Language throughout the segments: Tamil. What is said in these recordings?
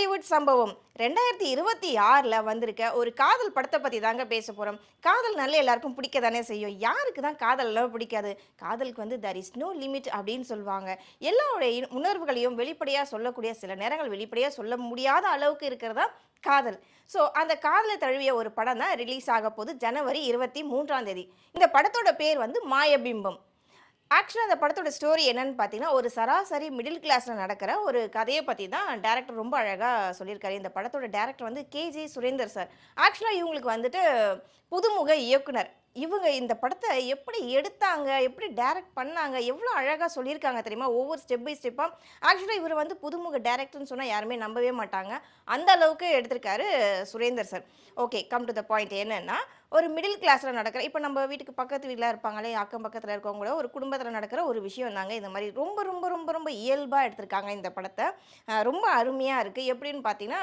பாலிவுட் சம்பவம். ரெண்டாயிரத்தி இருபத்தி ஆறில் வந்திருக்க ஒரு காதல் படத்தை பற்றி தாங்க பேச போகிறோம் காதல் நல்ல எல்லாருக்கும் பிடிக்க தானே செய்யும். யாருக்கு தான் காதல் எல்லாம் பிடிக்காது? காதலுக்கு வந்து தர் இஸ் நோ லிமிட் அப்படின்னு சொல்லுவாங்க. எல்லாருடைய உணர்வுகளையும் வெளிப்படையாக சொல்லக்கூடிய சில நேரங்கள் வெளிப்படையாக சொல்ல முடியாத அளவுக்கு இருக்கிறதா காதல். ஸோ அந்த காதலை தழுவிய ஒரு படம் தான் ரிலீஸ் ஆக போகுது ஜனவரி இருபத்தி மூன்றாம் தேதி. இந்த படத்தோட பேர் வந்து மாயபிம்பம். ஆக்சுவலாக அந்த படத்தோட ஸ்டோரி என்னன்னு பார்த்தீங்கன்னா ஒரு சராசரி மிடில் கிளாஸில் நடக்கிற ஒரு கதையை பற்றி தான் டேரக்டர் ரொம்ப அழகாக சொல்லியிருக்காரு. இந்த படத்தோட டேரக்டர் வந்து கேஜி சுரேந்தர் சார் ஆக்சுவலாக இவங்களுக்கு வந்துட்டு புதுமுக இயக்குனர். இவங்க இந்த படத்தை எப்படி எடுத்தாங்க எப்படி டைரக்ட் பண்ணாங்க எவ்வளோ அழகாக சொல்லியிருக்காங்க தெரியுமா? ஒவ்வொரு ஸ்டெப் பை ஸ்டெப்பாக ஆக்சுவலாக இவர் வந்து புதுமுக டேரக்டர்னு சொன்னால் யாருமே நம்பவே மாட்டாங்க. அந்த அளவுக்கு எடுத்திருக்காரு Surendar sir okay come to the point என்னென்னா ஒரு மிடில் கிளாஸில் நடக்கிற இப்போ நம்ம வீட்டுக்கு பக்கத்து வீட்டில் இருப்பாங்களே அக்கம் பக்கத்தில் இருக்கவங்க கூட ஒரு குடும்பத்தில் நடக்கிற ஒரு விஷயம் தாங்க இந்த மாதிரி ரொம்ப ரொம்ப ரொம்ப ரொம்ப இயல்பாக எடுத்திருக்காங்க இந்த படத்தை. ரொம்ப அருமையாக இருக்குது எப்படின்னு பார்த்தீங்கன்னா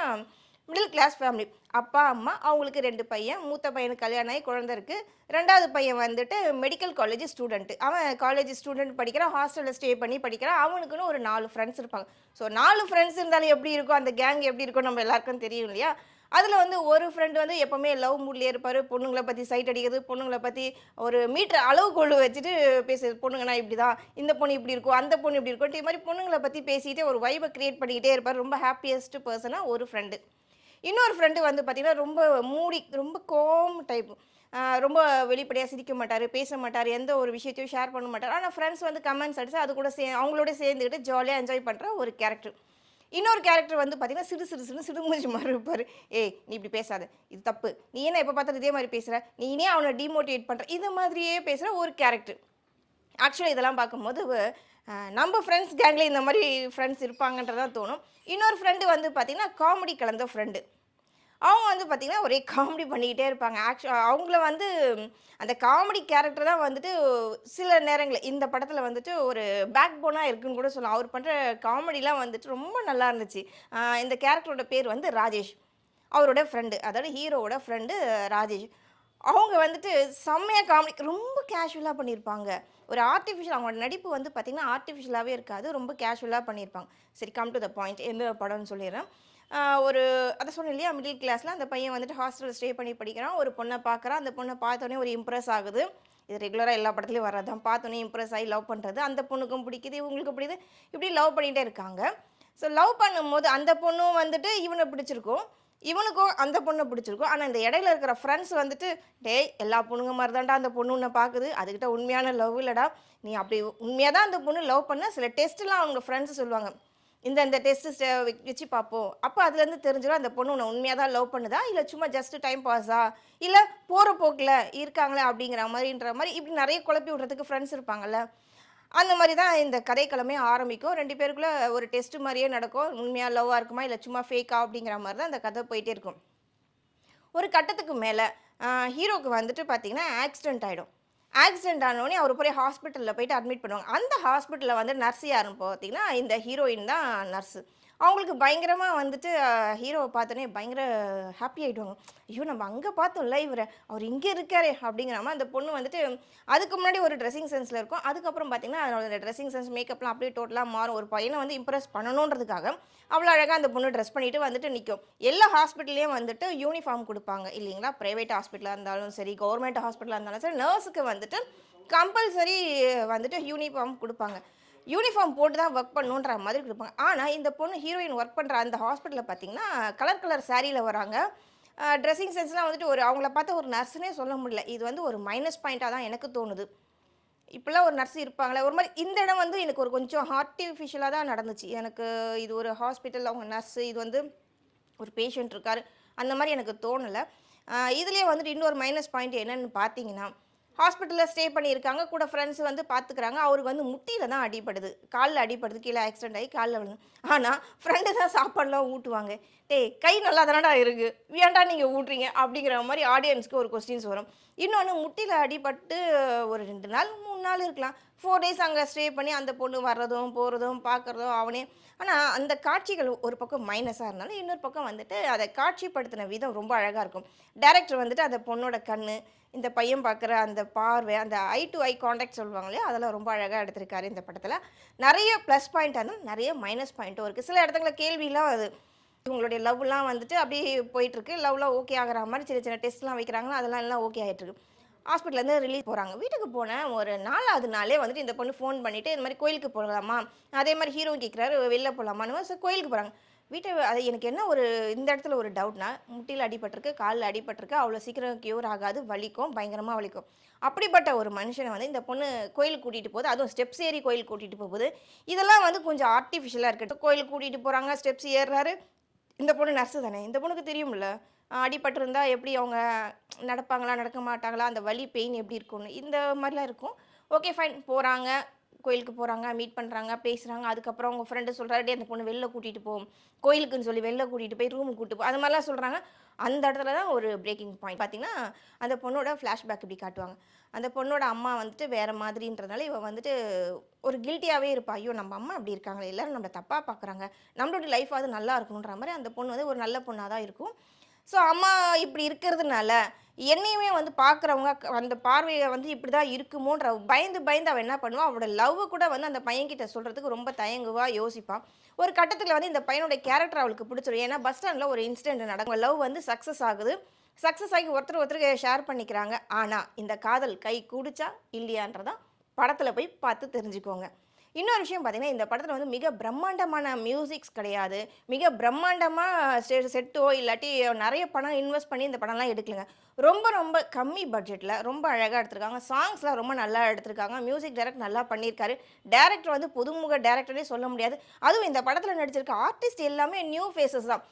மிடில் கிளாஸ் ஃபேமிலி அப்பா அம்மா அவங்களுக்கு ரெண்டு பையன் மூத்த பையனுக்கு கல்யாணம் ஆகி குழந்தை இருக்குது ரெண்டாவது பையன் வந்துட்டு மெடிக்கல் காலேஜ் ஸ்டூடெண்ட்டு அவன் காலேஜ் ஸ்டூடெண்ட் படிக்கிறான் ஹாஸ்டலில் ஸ்டே பண்ணி படிக்கிறான் அவனுக்குன்னு ஒரு நாலு ஃப்ரெண்ட்ஸ் இருப்பாங்க. ஸோ நாலு ஃப்ரெண்ட்ஸ் இருந்தாலும் எப்படி இருக்கும்? அந்த கேங் எப்படி இருக்கும்? நம்ம எல்லாருக்கும் தெரியும் இல்லையா? அதில் வந்து ஒரு ஃப்ரெண்டு வந்து எப்போவுமே லவ் மூட்லேயே இருப்பார். பொண்ணுங்களை பற்றி சைட் அடிக்கிறது பொண்ணுங்களை பற்றி ஒரு மீட்டர் அளவுகோல் வச்சுட்டு பேசுறது. பொண்ணுங்கன்னா இப்படி தான் இந்த பொண்ணு இப்படி இருக்கும் அந்த பொண்ணு இப்படி இருக்கும் இது மாதிரி பொண்ணுங்களை பற்றி பேசிக்கிட்டே ஒரு வைபை க்ரியேட் பண்ணிக்கிட்டே இருப்பார். ரொம்ப ஹாப்பியஸ்ட் பர்சனாக ஒரு ஃப்ரெண்டு இன்னொரு ஃப்ரெண்டு வந்து பார்த்திங்கன்னா ரொம்ப மூடி ரொம்ப கோம் டைப் ரொம்ப வெளிப்படையாக சிரிக்க மாட்டார் பேச மாட்டார் எந்த ஒரு விஷயத்தையும் ஷேர் பண்ண மாட்டார். ஆனால் ஃப்ரெண்ட்ஸ் வந்து கமெண்ட்ஸ் அடிச்சு அது கூட சே அவங்களோட சேர்ந்துக்கிட்டு ஜாலியாக என்ஜாய் பண்ணுற ஒரு கேரக்டர் இன்னொரு கேரக்டர் வந்து பார்த்தீங்கன்னா சிடு சிறு சிறு சிடுமூஞ்சி மாதிரி இருப்பார். ஏய் நீ இப்படி பேசாத. இது தப்பு. நீ என்ன எப்போ பார்த்தாலும் இதே மாதிரி பேசுகிற நீ அவனை டிமோட்டிவேட் பண்ணுற இந்த மாதிரியே பேசுகிற ஒரு கேரக்டர் ஆக்சுவலாக இதெல்லாம் பார்க்கும்போது நம்ம ஃப்ரெண்ட்ஸ் கேங்கில் இந்த மாதிரி ஃப்ரெண்ட்ஸ் இருப்பாங்கன்றதான் தோணும். இன்னொரு ஃப்ரெண்டு வந்து பார்த்திங்கன்னா காமெடி கலந்த ஃப்ரெண்டு அவங்க வந்து பார்த்திங்கன்னா ஒரே காமெடி பண்ணிக்கிட்டே இருப்பாங்க. ஆக்சுவல் அவங்கள வந்து அந்த காமெடி கேரக்டர் தான் வந்துட்டு சில நேரங்களில் இந்த படத்தில் வந்துட்டு ஒரு பேக் போனாக இருக்குன்னு கூட சொல்லலாம். அவர் பண்ணுற காமெடிலாம் வந்துட்டு ரொம்ப நல்லா இருந்துச்சு. இந்த கேரக்டரோட பேர் வந்து ராஜேஷ். அவரோட ஃப்ரெண்டு அதாவது ஹீரோவோட ஃப்ரெண்டு ராஜேஷ். அவங்க வந்துட்டு செம்மையாக காமெடி ரொம்ப கேஷுவலாக பண்ணியிருப்பாங்க ஒரு ஆர்டிஃபிஷியல் அவங்களோட நடிப்பு வந்து பார்த்திங்கன்னா ஆர்டிஃபிஷியலாகவே இருக்காது. ரொம்ப கேஷுவலாக பண்ணியிருப்பாங்க சரி கம் டு த பாயிண்ட் எந்த படம்னு சொல்லிடுறேன். ஒரு அதை சொன்னேன் இல்லையா மிடில் கிளாஸில் அந்த பையன் வந்துட்டு ஹாஸ்டலில் ஸ்டே பண்ணி படிக்கிறான். ஒரு பொண்ணை பார்க்குறான் அந்த பொண்ணை பார்த்தோன்னே ஒரு இம்ப்ரெஸ் ஆகுது. இது ரெகுலராக எல்லா படத்துலையும் வர்றது தான். பார்த்தோன்னே இம்ப்ரெஸ் ஆகி லவ் பண்ணுறது அந்த பொண்ணுக்கும் பிடிக்குது. இவங்களுக்கும் பிடிக்குது. இப்படி லவ் பண்ணிகிட்டே இருக்காங்க. ஸோ லவ் பண்ணும்போது அந்த பொண்ணும் வந்துட்டு இவனை பிடிச்சிருக்கும். இவனுக்கும் அந்த பொண்ணை பிடிச்சிருக்கும். ஆனால் இந்த இடையில இருக்கிற ஃப்ரெண்ட்ஸ் வந்துட்டு டேய் எல்லா பொண்ணுங்க மாதிரி தான்டா அந்த பொண்ணு உன்னை பார்க்குது அதுக்கிட்ட உண்மையான லவ் இல்லைடா. நீ அப்படி உண்மையாக தான் அந்த பொண்ணு லவ் பண்ண. சில டெஸ்ட்லாம் அவங்க ஃப்ரெண்ட்ஸ் சொல்லுவாங்க. இந்த இந்த டெஸ்ட்டு வச்சு பார்ப்போம் அப்போ அதுலேருந்து தெரிஞ்சிடும் அந்த பொண்ணு உன்னை உண்மையாக தான் லவ் பண்ணுதா? இல்லை சும்மா ஜஸ்ட் டைம் பாஸா இல்லை போகிற போக்கில் இருக்காங்களே அப்படிங்கிற மாதிரின்ற மாதிரி இப்படி நிறைய குழப்பி விடுறதுக்கு ஃப்ரெண்ட்ஸ் இருப்பாங்கல்ல. அந்த மாதிரி தான் இந்த கதைக்களமே ஆரம்பிக்கும். ரெண்டு பேருக்குள்ளே ஒரு டெஸ்ட் மாதிரியே நடக்கும். உண்மையாக லவ்வாக இருக்குமா? இல்லை சும்மா ஃபேக்கா அப்படிங்கிற மாதிரி தான் அந்த கதை போயிட்டே இருக்கும். ஒரு கட்டத்துக்கு மேலே ஹீரோக்கு வந்துட்டு பார்த்தீங்கன்னா ஆக்சிடென்ட் ஆகிடும் ஆக்சிடென்ட் ஆனோடனே அவர் போய் ஹாஸ்பிட்டலில் போயிட்டு அட்மிட் பண்ணுவாங்க. அந்த ஹாஸ்பிட்டலில் வந்து நர்ஸ் யாருன்னு பார்த்தீங்கன்னா இந்த ஹீரோயின் தான் நர்ஸு அவங்களுக்கு பயங்கரமாக வந்துட்டு ஹீரோவை பார்த்தோன்னே பயங்கர ஹாப்பி ஆகிடுவாங்க ஐயோ நம்ம அங்கே பார்த்தோம்ல இவரை. அவர் இங்கே இருக்காரே அப்படிங்கிற மாதிரி அந்த பொண்ணு வந்துட்டு அதுக்கு முன்னாடி ஒரு ட்ரெஸ்ஸிங் சென்ஸில் இருக்கும். அதுக்கப்புறம் பார்த்தீங்கன்னா அதனோட ட்ரெஸ்ஸிங் சென்ஸ் மேக்கப்லாம் அப்படியே டோட்டலாக மாறும். ஒரு பையனை வந்து இம்ப்ரெஸ் பண்ணணுன்றதுக்காக அவ்வளோ அழகாக அந்த பொண்ணு ட்ரெஸ் பண்ணிட்டு வந்துட்டு நிற்கும் எல்லா ஹாஸ்பிட்டல்லையும் வந்துட்டு யூனிஃபார்ம் கொடுப்பாங்க. இல்லைங்களா? ப்ரைவேட் ஹாஸ்பிட்டலாக இருந்தாலும் சரி கவர்மெண்ட் ஹாஸ்பிட்டலாக இருந்தாலும் சரி நர்ஸுக்கு வந்துட்டு கம்பல்சரி வந்துட்டு யூனிஃபார்ம் கொடுப்பாங்க. யூனிஃபார்ம் போட்டு தான் ஒர்க் பண்ணுன்ற மாதிரி இருப்பாங்க ஆனால் இந்த பொண்ணு ஹீரோயின் ஒர்க் பண்ணுற அந்த ஹாஸ்பிட்டலில் பார்த்தீங்கன்னா கலர் கலர் சாரியில் வராங்க. ட்ரெஸ்ஸிங் சென்ஸ்லாம் வந்துட்டு ஒரு அவங்கள பார்த்து ஒரு நர்ஸ்னே சொல்ல முடியல. இது வந்து ஒரு மைனஸ் பாயிண்ட்டாக தான் எனக்கு தோணுது. இப்போல்லாம் ஒரு நர்ஸ் இருப்பாங்களே ஒரு மாதிரி இந்த இடம் வந்து எனக்கு ஒரு கொஞ்சம் ஆர்டிஃபிஷியலாக தான் நடந்துச்சு. எனக்கு இது ஒரு ஹாஸ்பிட்டல் அவங்க நர்ஸு இது வந்து ஒரு பேஷண்ட் இருக்கார். அந்த மாதிரி எனக்கு தோணலை. இதுலேயே வந்துட்டு இன்னொரு மைனஸ் பாயிண்ட் என்னன்னு பார்த்தீங்கன்னா ஹாஸ்பிட்டலில் ஸ்டே பண்ணியிருக்காங்க கூட ஃப்ரெண்ட்ஸ் வந்து பார்த்துக்கிறாங்க அவருக்கு வந்து முட்டியில் தான் அடிபடுது. காலில் அடிபடுது கீழே ஆக்சிடென்ட் ஆகி காலில் விழுந்து. ஆனால் ஃப்ரெண்டு தான் சாப்பாடுலாம் ஊட்டுவாங்க. டேய் கை நல்லா தானடா இருக்குது வேண்டா நீங்கள் ஊட்டுறீங்க? அப்படிங்கிற மாதிரி ஆடியன்ஸ்க்கு ஒரு கொஸ்டின்ஸ் வரும். இன்னொன்று முட்டியில் அடிபட்டு ஒரு ரெண்டு நாள் மூணு நாள் இருக்கலாம். ஃபோர் டேஸ் அங்கே ஸ்டே பண்ணி அந்த பொண்ணு வர்றதும் போகிறதும் பார்க்குறதும் அவனே. ஆனால் அந்த காட்சிகள் ஒரு பக்கம் மைனஸாக இருந்தாலும் இன்னொரு பக்கம் வந்துட்டு அதை காட்சிப்படுத்தின விதம் ரொம்ப அழகாக இருக்கும். டேரக்டர் வந்துட்டு அந்த பொண்ணோட கண் இந்த பையன் பார்க்குற அந்த பார்வை அந்த ஐ டு ஐ காண்டாக்ட் சொல்லுவாங்களே இல்லையா அதெல்லாம் ரொம்ப அழகாக எடுத்திருக்காரு இந்த படத்தில். நிறைய ப்ளஸ் பாயிண்ட் இருந்தாலும் நிறைய மைனஸ் பாயிண்ட்டும் இருக்குது சில இடத்துல கேள்விலாம் அது இவங்களுடைய லவ்லாம் வந்துட்டு அப்படியே போயிட்டுருக்கு. லவ்லாம் ஓகே ஆகிற மாதிரி சின்ன சின்ன டெஸ்ட்லாம் வைக்கிறாங்களா அதெல்லாம் எல்லாம் ஓகே ஆகிட்டுருக்கு ஹாஸ்பிட்டலேருந்து ரிலீஸ் போகிறாங்க வீட்டுக்கு போனேன். ஒரு நாலாவது நாளே வந்துட்டு இந்த பொண்ணு ஃபோன் பண்ணிவிட்டு இந்த மாதிரி கோயிலுக்கு போகலாமா அதே மாதிரி ஹீரோ கேட்குறாரு வெளில போகலாமான்னு கோயிலுக்கு போகிறாங்க வீட்டை அது எனக்கு என்ன ஒரு இந்த இடத்துல ஒரு டவுட்னா முட்டியில் அடிபட்டிருக்கு காலில் அடிபட்டிருக்கு அவ்வளோ சீக்கிரம் க்யூர் ஆகாது வலிக்கும் பயங்கரமாக வலிக்கும். அப்படிப்பட்ட ஒரு மனுஷனை வந்து இந்த பொண்ணு கோயிலுக்கு கூட்டிகிட்டு போகுது. அதுவும் ஸ்டெப்ஸ் ஏறி கோயிலுக்கு கூட்டிகிட்டு போகுது. இதெல்லாம் வந்து கொஞ்சம் ஆர்டிஃபிஷியலாக இருக்கட்டும் கோயிலுக்கு கூட்டிகிட்டு போகிறாங்க ஸ்டெப்ஸ் ஏறுறாரு. இந்த பொண்ணு நர்ஸு தானே? இந்த பொண்ணுக்கு தெரியும்ல? அடிபட்டிருந்தா எப்படி அவங்க நடப்பாங்களா நடக்க மாட்டாங்களா? அந்த வலி பெயின் எப்படி இருக்கும்னு. இந்த மாதிரிலாம் இருக்கும். ஓகே ஃபைன் போகிறாங்க கோயிலுக்கு போகிறாங்க மீட் பண்ணுறாங்க பேசுகிறாங்க அதுக்கப்புறம் அவங்க ஃப்ரெண்டு சொல்கிறாரு டே அந்த பொண்ணு வெளில கூட்டிகிட்டு போகும் கோயிலுக்குன்னு சொல்லி வெளில கூட்டிகிட்டு போய் ரூமுக்கு கூட்டிட்டு போ. அது மாதிரிலாம் சொல்கிறாங்க அந்த இடத்துல தான் ஒரு பிரேக்கிங் பாயிண்ட் பார்த்தீங்கன்னா அந்த பொண்ணோட ஃப்ளாஷ்பேக் இப்படி காட்டுவாங்க. அந்த பொண்ணோட அம்மா வந்துட்டு வேறு மாதிரின்றதுனால இவன் வந்துட்டு ஒரு கில்ட்டியாகவே இருப்பா. ஐயோ நம்ம அம்மா அப்படி இருக்காங்களே. எல்லோரும் நம்மளை தப்பாக பார்க்குறாங்க நம்மளோட லைஃப் அது நல்லா இருக்கணுன்ற மாதிரி அந்த பொண்ணு வந்து ஒரு நல்ல பொண்ணாக தான் இருக்கும். ஸோ அம்மா இப்படி இருக்கிறதுனால என்னையுமே வந்து பார்க்குறவங்க அந்த பார்வையை வந்து இப்படி தான் இருக்குமோன்ற பயந்து பயந்து அவள் என்ன பண்ணுவாள் அவளோட லவ் கூட வந்து அந்த பையன்கிட்ட சொல்கிறதுக்கு ரொம்ப தயங்குவா யோசிப்பான் ஒரு கட்டத்தில் வந்து இந்த பையனோட கேரக்டர் அவளுக்கு பிடிச்சிடும் ஏன்னா பஸ் ஸ்டாண்டில் ஒரு இன்சிடென்ட் நடக்கும். லவ் வந்து சக்ஸஸ் ஆகுது. சக்ஸஸ் ஆகி ஒருத்தர் ஒருத்தருக்கு ஷேர் பண்ணிக்கிறாங்க. ஆனால் இந்த காதல் கை கூடிச்சா இல்லையான்றதான் படத்தில் போய் பார்த்து தெரிஞ்சுக்கோங்க. இன்னொரு விஷயம் பார்த்தீங்கன்னா இந்த படத்தில் வந்து மிக பிரம்மாண்டமான மியூசிக்ஸ் கிடையாது. மிக பிரம்மாண்டமாக செ செட்டோ இல்லாட்டி நிறைய பணம் இன்வெஸ்ட் பண்ணி இந்த படம்லாம் எடுக்கலைங்க. ரொம்ப ரொம்ப கம்மி பட்ஜெட்டில் ரொம்ப அழகாக எடுத்திருக்காங்க. சாங்ஸ்லாம் ரொம்ப நல்லா எடுத்திருக்காங்க. மியூசிக் டைரக்ட் நல்லா பண்ணியிருக்காரு. டேரக்டர் வந்து புதுமுக டேரக்டரே சொல்ல முடியாது. அதுவும் இந்த படத்தில் நடிச்சிருக்க ஆர்டிஸ்ட் எல்லாமே நியூ ஃபேஸஸ் தான்.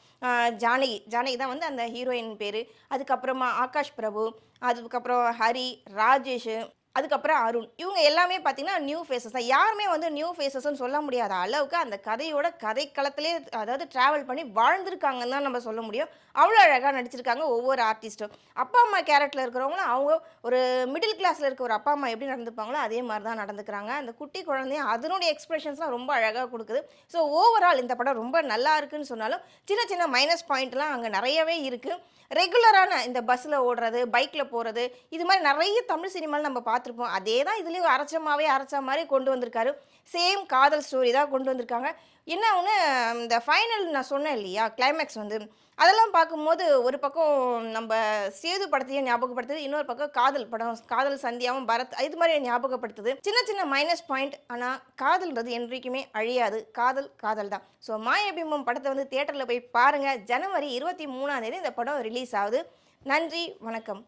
ஜானகி. ஜானகி தான் வந்து அந்த ஹீரோயின் பேர். அதுக்கப்புறமா ஆகாஷ் பிரபு. அதுக்கப்புறம் ஹரி ராஜேஷ். அதுக்கப்புறம் அருண். இவங்க எல்லாமே பார்த்தீங்கன்னா நியூ ஃபேஸஸ் தான். யாருமே வந்து நியூ ஃபேஸஸ்ன்னு சொல்ல முடியாத அளவுக்கு அந்த கதையோட கதைக்களத்திலே அதாவது ட்ராவல் பண்ணி வாழ்ந்திருக்காங்கன்னு தான் நம்ம சொல்ல முடியும். அவ்வளோ அழகாக நடிச்சிருக்காங்க ஒவ்வொரு ஆர்டிஸ்ட்டும் அப்பா அம்மா கேரக்டரில் இருக்கிறவங்களும் அவங்க ஒரு மிடில் கிளாஸில் இருக்க ஒரு அப்பா அம்மா எப்படி நடந்துப்பாங்களோ அதே மாதிரி தான் நடந்துக்கிறாங்க. அந்த குட்டி குழந்தையும் அதனுடைய எக்ஸ்பிரஷன்ஸ்லாம் ரொம்ப அழகாக கொடுக்குது. ஸோ ஓவரால் இந்த படம் ரொம்ப நல்லா இருக்குன்னு சொன்னாலும் சின்ன சின்ன மைனஸ் பாயிண்ட்லாம் அங்கே நிறையவே இருக்குது ரெகுலரான இந்த பஸ்ஸில் ஓடுறது பைக்கில் போகிறது இது மாதிரி நிறைய தமிழ் சினிமாவில் நம்ம பார்த்து பார்த்துருப்போம். அதே தான் இதுலேயும் அரைச்சமாவே அரைச்ச மாதிரி கொண்டு வந்திருக்காரு. சேம் காதல் ஸ்டோரி தான் கொண்டு வந்திருக்காங்க. என்ன ஒன்று இந்த ஃபைனல் நான் சொன்னேன் இல்லையா கிளைமேக்ஸ் வந்து அதெல்லாம் பார்க்கும்போது ஒரு பக்கம் நம்ம சேது படத்தையும் ஞாபகப்படுத்துது இன்னொரு பக்கம் காதல் படம் காதல் சந்தியாவும் பரத் இது மாதிரி ஞாபகப்படுத்துது. சின்ன சின்ன மைனஸ் பாயிண்ட் ஆனால் காதல்ன்றது என்றைக்குமே அழியாது. காதல் காதல் தான். ஸோ மாயபிம்பம் படத்தை வந்து தேட்டரில் போய் பாருங்கள் ஜனவரி இருபத்தி மூணாம் தேதி இந்த படம் ரிலீஸ் ஆகுது. நன்றி வணக்கம்.